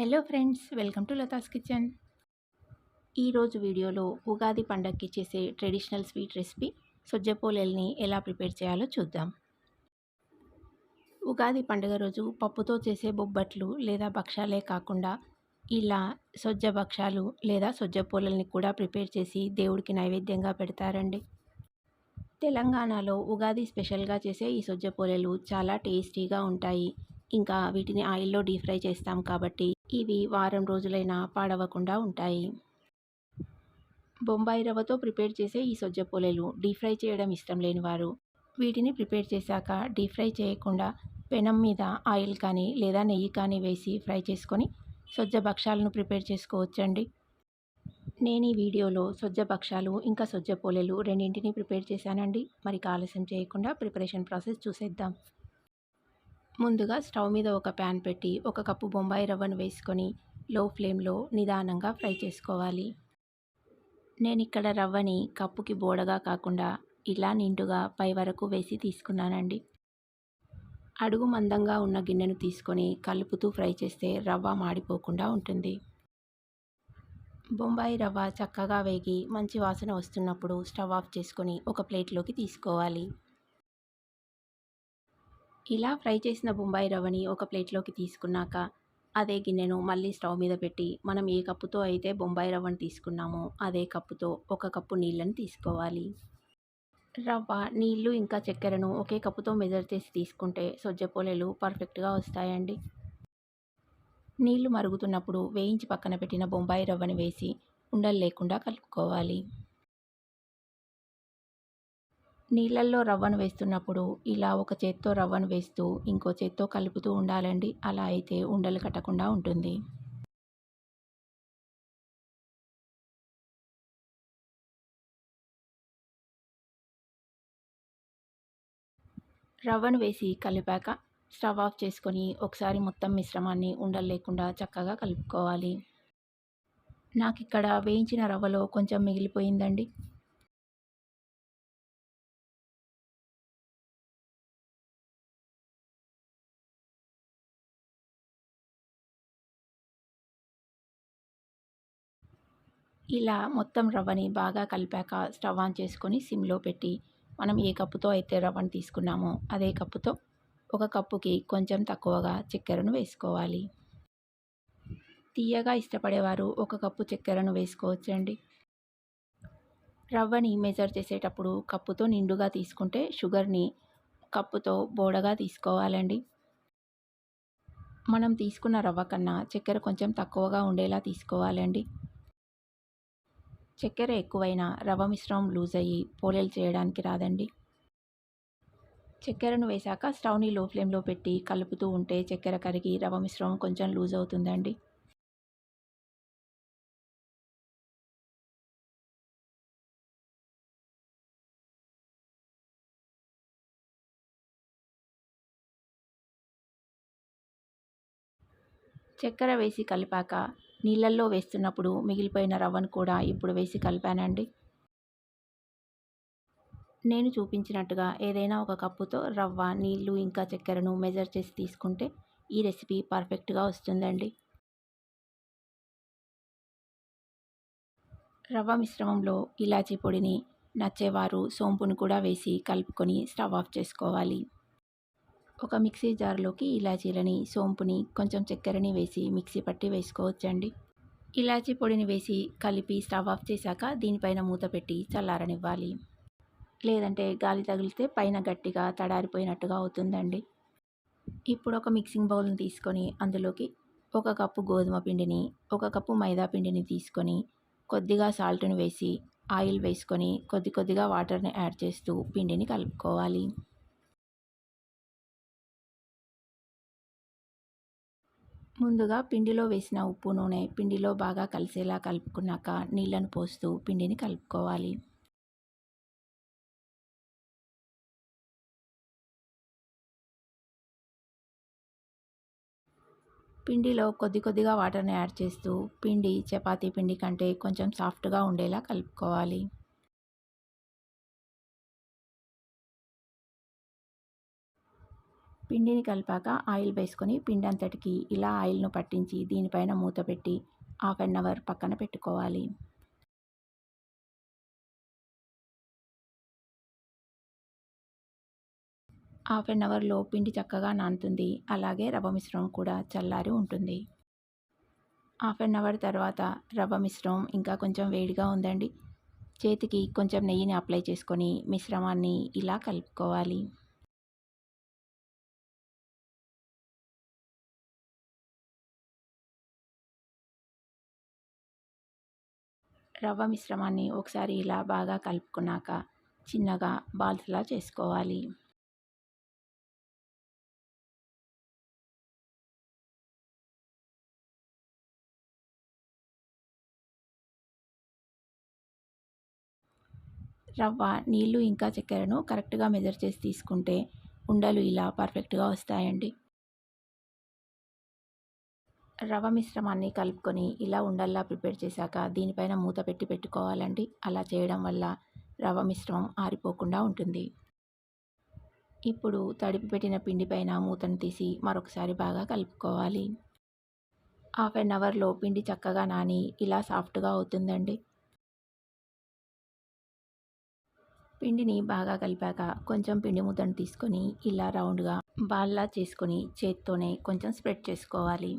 Hello friends welcome to Latha's kitchen. ఈరోజు వీడియోలో ఉగాది పండగకి చేసే ట్రెడిషనల్ స్వీట్ రెసిపీ సొజ్జపోలేల్ని ఎలా ప్రిపేర్ చేయాలో చూద్దాం. ఉగాది పండుగ రోజు పప్పుతో చేసే బొబ్బట్లు లేదా భక్షాలే కాకుండా ఇలా సొజ్జ భక్షాలు లేదా సొజ్జపోలల్ని కూడా ప్రిపేర్ చేసి దేవుడికి నైవేద్యంగా పెడతారండి. తెలంగాణలో ఉగాది స్పెషల్గా చేసే ఈ సొజ్జ పోలేలు చాలా టేస్టీగా ఉంటాయి. ఇంకా వీటిని ఆయిల్లో డీప్ ఫ్రై చేస్తాం కాబట్టి ఇవి వారం రోజులైనా పాడవకుండా ఉంటాయి. బొంబాయి రవ్వతో ప్రిపేర్ చేసే ఈ సొజ్జ పోలేలు డీప్ ఫ్రై చేయడం ఇష్టం లేని వారు. వీటిని ప్రిపేర్ చేశాక డీప్ ఫ్రై చేయకుండా పెనం మీద ఆయిల్ కానీ లేదా నెయ్యి కానీ వేసి ఫ్రై చేసుకొని సొజ్జ భక్షాలను ప్రిపేర్ చేసుకోవచ్చండి. నేను ఈ వీడియోలో సొజ్జ భక్షాలు ఇంకా సొజ్జ పోలేలు రెండింటిని ప్రిపేర్ చేశానండి. మరి ఆలస్యం చేయకుండా ప్రిపరేషన్ ప్రాసెస్ చూసేద్దాం. ముందుగా స్టవ్ మీద ఒక ప్యాన్ పెట్టి ఒక కప్పు బొంబాయి రవ్వను వేసుకొని లో ఫ్లేమ్లో నిదానంగా ఫ్రై చేసుకోవాలి. నేను ఇక్కడ రవ్వని కప్పుకి బోడగా కాకుండా ఇలా నిండుగా పై వరకు వేసి తీసుకున్నానండి. అడుగు మందంగా ఉన్న గిన్నెను తీసుకొని కలుపుతూ ఫ్రై చేస్తే రవ్వ మాడిపోకుండా ఉంటుంది. బొంబాయి రవ్వ చక్కగా వేగి మంచి వాసన వస్తున్నప్పుడు స్టవ్ ఆఫ్ చేసుకొని ఒక ప్లేట్లోకి తీసుకోవాలి. ఇలా ఫ్రై చేసిన బొంబాయి రవ్వని ఒక ప్లేట్లోకి తీసుకున్నాక అదే గిన్నెను మళ్ళీ స్టవ్ మీద పెట్టి మనం ఏ కప్పుతో అయితే బొంబాయి రవ్వను తీసుకున్నామో అదే కప్పుతో ఒక కప్పు నీళ్ళని తీసుకోవాలి. రవ్వ నీళ్ళు ఇంకా చక్కెరను ఒకే కప్పుతో మెజర్ చేసి తీసుకుంటే సొజ్జపోలేలు పర్ఫెక్ట్గా వస్తాయండి. నీళ్ళు మరుగుతున్నప్పుడు వేయించి పక్కన పెట్టిన బొంబాయి రవ్వని వేసి ఉండలు లేకుండా కలుపుకోవాలి. నీళ్ళల్లో రవ్వను వేస్తున్నప్పుడు ఇలా ఒక చేత్తో రవ్వను వేస్తూ ఇంకో చేత్తో కలుపుతూ ఉండాలండి. అలా అయితే ఉండలు కట్టకుండా ఉంటుంది. రవ్వను వేసి కలిపాక స్టవ్ ఆఫ్ చేసుకొని ఒకసారి మొత్తం మిశ్రమాన్ని ఉండలు లేకుండా చక్కగా కలుపుకోవాలి. నాకు ఇక్కడ వేయించిన రవ్వలో కొంచెం మిగిలిపోయిందండి. ఇలా మొత్తం రవ్వని బాగా కలిపాక స్టవ్ ఆన్ చేసుకొని సిమ్లో పెట్టి మనం ఏ కప్పుతో అయితే రవ్వను తీసుకున్నామో అదే కప్పుతో ఒక కప్పుకి కొంచెం తక్కువగా చక్కెరను వేసుకోవాలి. తీయగా ఇష్టపడేవారు ఒక కప్పు చక్కెరను వేసుకోవచ్చండి. రవ్వని మెజర్ చేసేటప్పుడు కప్పుతో నిండుగా తీసుకుంటే షుగర్ని కప్పుతో బోడగా తీసుకోవాలండి. మనం తీసుకున్న రవ్వ కన్నా చక్కెర కొంచెం తక్కువగా ఉండేలా తీసుకోవాలండి. చక్కెర ఎక్కువైనా రవ్వ మిశ్రమం లూజ్ అయ్యి పోలేలు చేయడానికి రాదండి. చక్కెరను వేశాక స్టవ్ని లో ఫ్లేమ్లో పెట్టి కలుపుతూ ఉంటే చక్కెర కరిగి రవ్వ మిశ్రమం కొంచెం లూజ్ అవుతుందండి. చక్కెర వేసి కలిపాక నీళ్ళల్లో వేస్తున్నప్పుడు మిగిలిపోయిన రవ్వను కూడా ఇప్పుడు వేసి కలిపానండి. నేను చూపించినట్టుగా ఏదైనా ఒక కప్పుతో రవ్వ నీళ్ళు ఇంకా చక్కెరను మెజర్ చేసి తీసుకుంటే ఈ రెసిపీ పర్ఫెక్ట్గా వస్తుందండి. రవ్వ మిశ్రమంలో ఇలాచీ పొడిని నచ్చేవారు సోంపును కూడా వేసి కలుపుకొని స్టవ్ ఆఫ్ చేసుకోవాలి. ఒక మిక్సీ జార్లోకి ఇలాచీలని సోంపుని కొంచెం చక్కెరని వేసి మిక్సీ పట్టి వేసుకోవచ్చండి. ఇలాచీ పొడిని వేసి కలిపి స్టవ్ ఆఫ్ చేశాక దీనిపైన మూత పెట్టి చల్లారనివ్వాలి. లేదంటే గాలి తగిలితే పైన గట్టిగా తడారిపోయినట్టుగా అవుతుందండి. ఇప్పుడు ఒక మిక్సింగ్ బౌల్ని తీసుకొని అందులోకి ఒక కప్పు గోధుమ పిండిని ఒక కప్పు మైదా పిండిని తీసుకొని కొద్దిగా సాల్ట్ని వేసి ఆయిల్ వేసుకొని కొద్ది కొద్దిగా వాటర్ని యాడ్ చేస్తూ పిండిని కలుపుకోవాలి. ముందుగా పిండిలో వేసిన ఉప్పు నూనె పిండిలో బాగా కలిసేలా కలుపుకున్నాక నీళ్ళను పోస్తూ పిండిని కలుపుకోవాలి. పిండిలో కొద్ది కొద్దిగా వాటర్ని యాడ్ చేస్తూ పిండి చపాతీ పిండి కంటే కొంచెం సాఫ్ట్గా ఉండేలా కలుపుకోవాలి. పిండిని కలిపాక ఆయిల్ వేసుకొని పిండి అంతటికి ఇలా ఆయిల్ను పట్టించి దీనిపైన మూత పెట్టి హాఫ్ అన్ అవర్ పక్కన పెట్టుకోవాలి. హాఫ్ అన్ అవర్లో పిండి చక్కగా నానుతుంది. అలాగే రవ్వ మిశ్రమం కూడా చల్లారి ఉంటుంది. హాఫ్ అన్ అవర్ తర్వాత రవ్వ మిశ్రమం ఇంకా కొంచెం వేడిగా ఉందండి. చేతికి కొంచెం నెయ్యిని అప్లై చేసుకొని మిశ్రమాన్ని ఇలా కలుపుకోవాలి. రవ్వ మిశ్రమాన్ని ఒకసారి ఇలా బాగా కలుపుకున్నాక చిన్నగా బాల్స్లా చేసుకోవాలి. రవ్వ నీళ్ళు ఇంకా చక్కెరను కరెక్ట్గా మెజర్ చేసి తీసుకుంటే ఉండలు ఇలా పర్ఫెక్ట్గా వస్తాయండి. రవ మిశ్రమాన్ని కలుపుకొని ఇలా ఉండల్లా ప్రిపేర్ చేశాక దీనిపైన మూత పెట్టి పెట్టుకోవాలండి. అలా చేయడం వల్ల రవ మిశ్రమం ఆరిపోకుండా ఉంటుంది. ఇప్పుడు తడిపి పెట్టిన పిండి పైన మూతను తీసి మరొకసారి బాగా కలుపుకోవాలి. హాఫ్ అన్ అవర్లో పిండి చక్కగా నాని ఇలా సాఫ్ట్గా అవుతుందండి. పిండిని బాగా కలిపాక కొంచెం పిండి ముద్దను తీసుకొని ఇలా రౌండ్గా బాల్లా చేసుకొని చేత్తోనే కొంచెం స్ప్రెడ్ చేసుకోవాలి.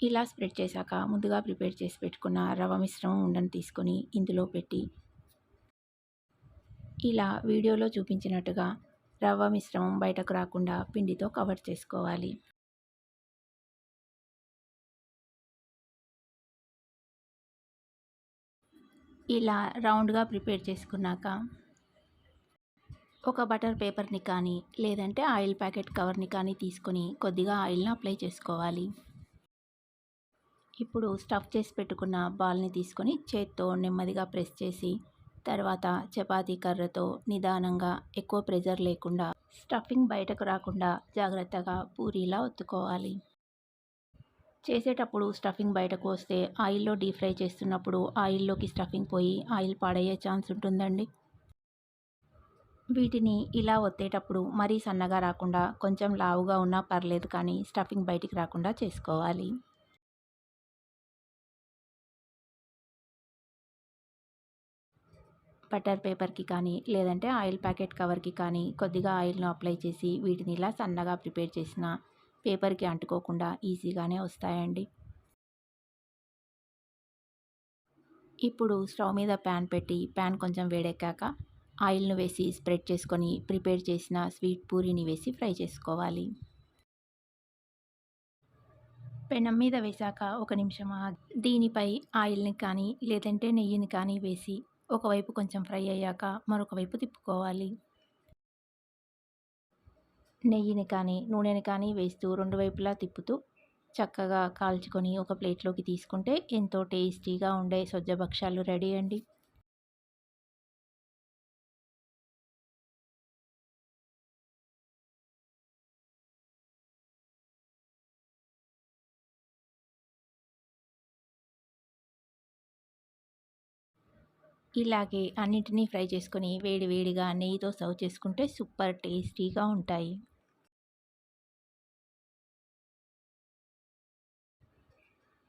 ఇలా స్ప్రెడ్ చేశాక ముందుగా ప్రిపేర్ చేసి పెట్టుకున్న రవ్వ మిశ్రమం ఉండని తీసుకొని ఇందులో పెట్టి ఇలా వీడియోలో చూపించినట్టుగా రవ్వ మిశ్రమం బయటకు రాకుండా పిండితో కవర్ చేసుకోవాలి. ఇలా రౌండ్గా ప్రిపేర్ చేసుకున్నాక ఒక బటర్ పేపర్ని కానీ లేదంటే ఆయిల్ ప్యాకెట్ కవర్ని కానీ తీసుకొని కొద్దిగా ఆయిల్ని అప్లై చేసుకోవాలి. ఇప్పుడు స్టఫ్ చేసి పెట్టుకున్న బాల్ని తీసుకొని చేత్తో నెమ్మదిగా ప్రెస్ చేసి తర్వాత చపాతీ కర్రతో నిదానంగా ఎక్కువ ప్రెజర్ లేకుండా స్టఫింగ్ బయటకు రాకుండా జాగ్రత్తగా పూరీలా ఒత్తుకోవాలి. చేసేటప్పుడు స్టఫింగ్ బయటకు వస్తే ఆయిల్లో డీప్ ఫ్రై చేస్తున్నప్పుడు ఆయిల్లోకి స్టఫింగ్ పోయి ఆయిల్ పాడయ్యే ఛాన్స్ ఉంటుందండి. వీటిని ఇలా ఒత్తేటప్పుడు మరీ సన్నగా రాకుండా కొంచెం లావుగా ఉన్నా పర్లేదు కానీ స్టఫింగ్ బయటికి రాకుండా చేసుకోవాలి. బటర్ పేపర్కి కానీ లేదంటే ఆయిల్ ప్యాకెట్ కవర్కి కానీ కొద్దిగా ఆయిల్ను అప్లై చేసి వీటిని ఇలా సన్నగా ప్రిపేర్ చేసిన పేపర్కి అంటుకోకుండా ఈజీగానే వస్తాయండి. ఇప్పుడు స్టవ్ మీద ప్యాన్ పెట్టి ప్యాన్ కొంచెం వేడెక్కాక ఆయిల్ను వేసి స్ప్రెడ్ చేసుకొని ప్రిపేర్ చేసిన స్వీట్ పూరిని వేసి ఫ్రై చేసుకోవాలి. పెనం మీద వేశాక ఒక నిమిషం దీనిపై ఆయిల్ని కానీ లేదంటే నెయ్యిని కానీ వేసి ఒకవైపు కొంచెం ఫ్రై అయ్యాక మరొక వైపు తిప్పుకోవాలి. నెయ్యిని కానీ నూనెని కానీ వేస్తూ రెండు వైపులా తిప్పుతూ చక్కగా కాల్చుకొని ఒక ప్లేట్లోకి తీసుకుంటే ఎంతో టేస్టీగా ఉండే సొజ్జ భక్షాలు రెడీ అండి. ఇలాగే అన్నింటినీ ఫ్రై చేసుకొని వేడి వేడిగా నెయ్యితో సర్వ్ చేసుకుంటే సూపర్ టేస్టీగా ఉంటాయి.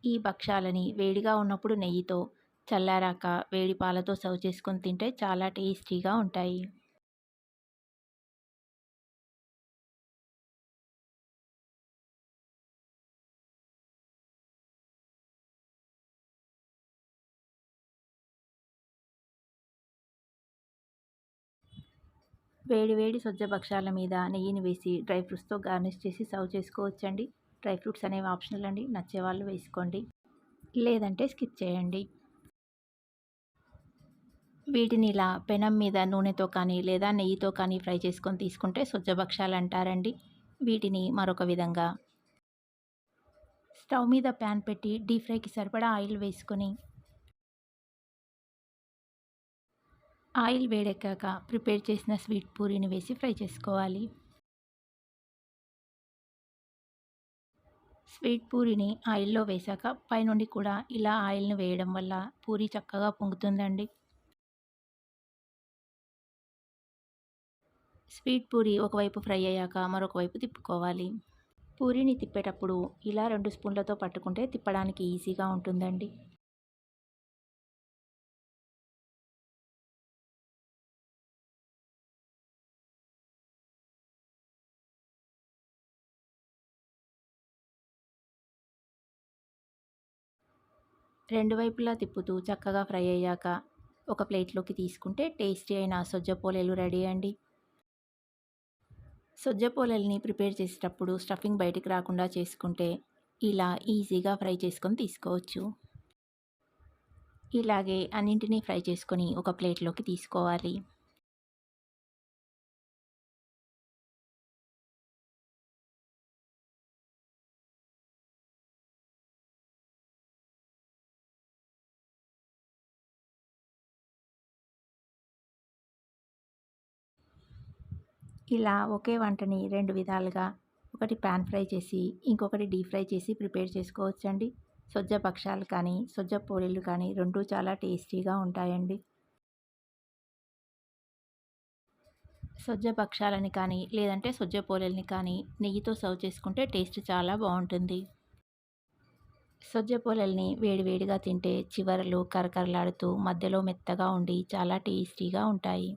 ఈ భక్షాలని వేడిగా ఉన్నప్పుడు నెయ్యితో చల్లారాక వేడి పాలతో సర్వ్ చేసుకొని తింటే చాలా టేస్టీగా ఉంటాయి. వేడి వేడి సొజ్జ భక్షాల మీద నెయ్యిని వేసి డ్రై ఫ్రూట్స్తో గార్నిష్ చేసి సర్వ్ చేసుకోవచ్చండి. డ్రై ఫ్రూట్స్ అనేవి ఆప్షనల్ అండి. నచ్చే వాళ్ళు వేసుకోండి. లేదంటే స్కిప్ చేయండి. వీటిని ఇలా పెనం మీద నూనెతో కానీ లేదా నెయ్యితో కానీ ఫ్రై చేసుకొని తీసుకుంటే సొజ్జ భక్షాలు అంటారండి. వీటిని మరొక విధంగా స్టవ్ మీద ప్యాన్ పెట్టి డీప్ ఫ్రైకి సరిపడా ఆయిల్ వేసుకొని ఆయిల్ వేడెక్కాక ప్రిపేర్ చేసిన స్వీట్ పూరీని వేసి ఫ్రై చేసుకోవాలి స్వీట్ పూరిని ఆయిల్‌లో వేశాక పైనుండి కూడా ఇలా ఆయిల్‌ని వేయడం వల్ల పూరి చక్కగా పొంగుతుందండి. స్వీట్ పూరి ఒకవైపు ఫ్రై అయ్యాక మరొక వైపు తిప్పుకోవాలి. పూరిని తిప్పేటప్పుడు ఇలా రెండు స్పూన్లతో పట్టుకుంటే తిప్పడానికి ఈజీగా ఉంటుందండి. రెండు వైపులా తిప్పుతూ చక్కగా ఫ్రై అయ్యాక ఒక ప్లేట్లోకి తీసుకుంటే టేస్టీ అయిన సొజ్జ పోలేలు రెడీ అండి. సొజ్జ పోలేల్ని ప్రిపేర్ చేసేటప్పుడు స్టఫింగ్ బయటికి రాకుండా చేసుకుంటే ఇలా ఈజీగా ఫ్రై చేసుకొని తీసుకోవచ్చు. ఇలాగే అన్నింటినీ ఫ్రై చేసుకొని ఒక ప్లేట్లోకి తీసుకోవాలి. ఇలా ఒకే వంటని రెండు విధాలుగా. ఒకటి పాన్ ఫ్రై చేసి ఇంకొకటి డీప్ ఫ్రై చేసి ప్రిపేర్ చేసుకోవచ్చండి. సొజ్జ పక్షాలు కానీ సొజ్జ పోలీలు కానీ రెండు చాలా టేస్టీగా ఉంటాయండి. సొజ్జ పక్షాలని కానీ లేదంటే సొజ్జ పోలేల్ని కానీ నెయ్యితో సర్వ్ చేసుకుంటే టేస్ట్ చాలా బాగుంటుంది. సొజ్జ పోలల్ని వేడివేడిగా తింటే చివరలు కరకరలాడుతూ మధ్యలో మెత్తగా ఉండి చాలా టేస్టీగా ఉంటాయి.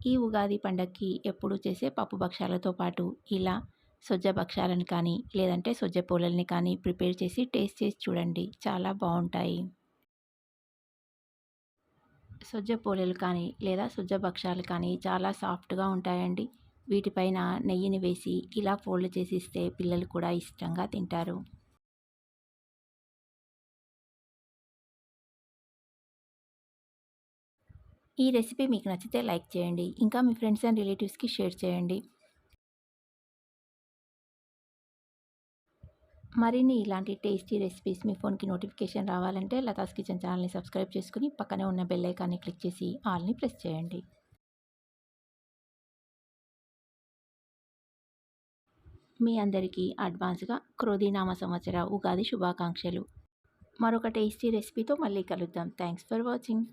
ఈ ఉగాది పండక్కి ఎప్పుడు చేసే పప్పు భక్షాలతో పాటు ఇలా సొజ్జ భక్షాలను కానీ లేదంటే సొజ్జ పూలల్ని కానీ ప్రిపేర్ చేసి టేస్ట్ చేసి చూడండి. చాలా బాగుంటాయి సొజ్జ పూలలు కానీ లేదా సొజ్జ భక్షాలు కానీ చాలా సాఫ్ట్గా ఉంటాయండి. వీటిపైన నెయ్యిని వేసి ఇలా ఫోల్డ్ చేసి ఇస్తే పిల్లలు కూడా ఇష్టంగా తింటారు. ఈ రెసిపీ మీకు నచ్చితే లైక్ చేయండి. ఇంకా మీ ఫ్రెండ్స్ అండ్ రిలేటివ్స్కి షేర్ చేయండి. మరిన్ని ఇలాంటి టేస్టీ రెసిపీస్ మీ ఫోన్కి నోటిఫికేషన్ రావాలంటే లతాస్ కిచెన్ ఛానల్ని సబ్స్క్రైబ్ చేసుకుని పక్కనే ఉన్న బెల్ ఐకాన్ని క్లిక్ చేసి ఆల్ని ప్రెస్ చేయండి. మీ అందరికీ అడ్వాన్స్గా క్రోధీనామ సంవత్సర ఉగాది శుభాకాంక్షలు. మరొక టేస్టీ రెసిపీతో మళ్ళీ కలుద్దాం. Thanks for watching.